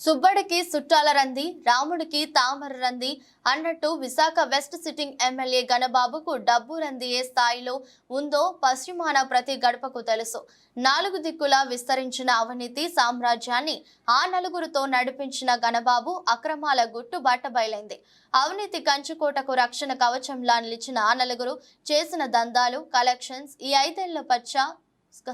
సుబ్బడికి సుట్టాల రంది రాముడికి తామర రంది అన్నట్టు విశాఖ వెస్ట్ సిట్టింగ్ ఎమ్మెల్యే గణబాబుకు డబ్బు రంది ఏ స్థాయిలో ఉందో పశ్చిమాన ప్రతి గడపకు తెలుసు. నాలుగు దిక్కులా విస్తరించిన అవినీతి సామ్రాజ్యాన్ని ఆ నలుగురితో నడిపించిన గణబాబు అక్రమాల గుట్టు బట్టబయలైంది అవినీతి కంచుకోటకు రక్షణ కవచంలా నిలిచిన ఆ నలుగురు చేసిన దందాలు కలెక్షన్స్ ఈ ఐదేళ్ళ పచ్చ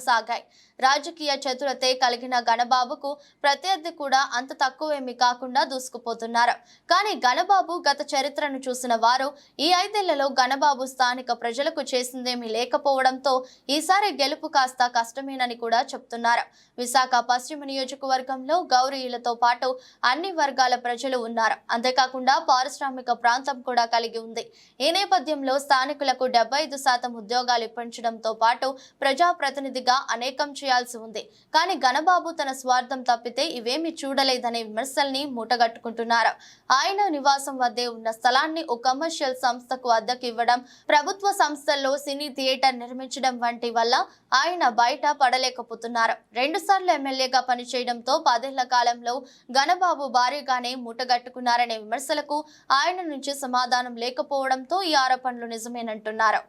సాగాయి. రాజకీయ చతురతే కలిగిన గణబాబుకు ప్రత్యర్థి కూడా అంత తక్కువేమీ కాకుండా దూసుకుపోతున్నారు. కానీ గణబాబు గత చరిత్రను చూసిన వారు ఈ ఐదేళ్ళలో గణబాబు స్థానిక ప్రజలకు చేసిందేమీ లేకపోవడంతో ఈసారి గెలుపు కాస్త కష్టమేనని కూడా చెప్తున్నారు. విశాఖ పశ్చిమ నియోజకవర్గంలో గౌరీయులతో పాటు అన్ని వర్గాల ప్రజలు ఉన్నారు. అంతేకాకుండా పారిశ్రామిక ప్రాంతం కూడా కలిగి ఉంది. ఈ నేపథ్యంలో స్థానికులకు డెబ్బై ఐదు శాతం ఉద్యోగాలు ఇప్పించడంతో పాటు ప్రజాప్రతినిధిగా అనేకం చేయాల్సి ఉంది. కానీ గణబాబు తన స్వార్థం తప్పితే ఇవేమీ చూడలేదనే విమర్శల్ని మూటగట్టుకుంటున్నారు. ఆయన నివాసం వద్దే ఉన్న స్థలాన్ని ఓ కమర్షియల్ సంస్థకు అద్దెకు ఇవ్వడం ప్రభుత్వ సంస్థల్లో సినీ థియేటర్ నిర్మించడం వంటి వల్ల ఆయన బయట పడలేకపోతున్నారు. రెండుసార్లు ఎమ్మెల్యేగా పనిచేయడంతో పదేళ్ళ కాలంలో గణబాబు భారీగానే మూటగట్టుకున్నారనే విమర్శలకు ఆయన నుంచి సమాధానం లేకపోవడంతో ఈ ఆరోపణలు నిజమేనంటున్నారు.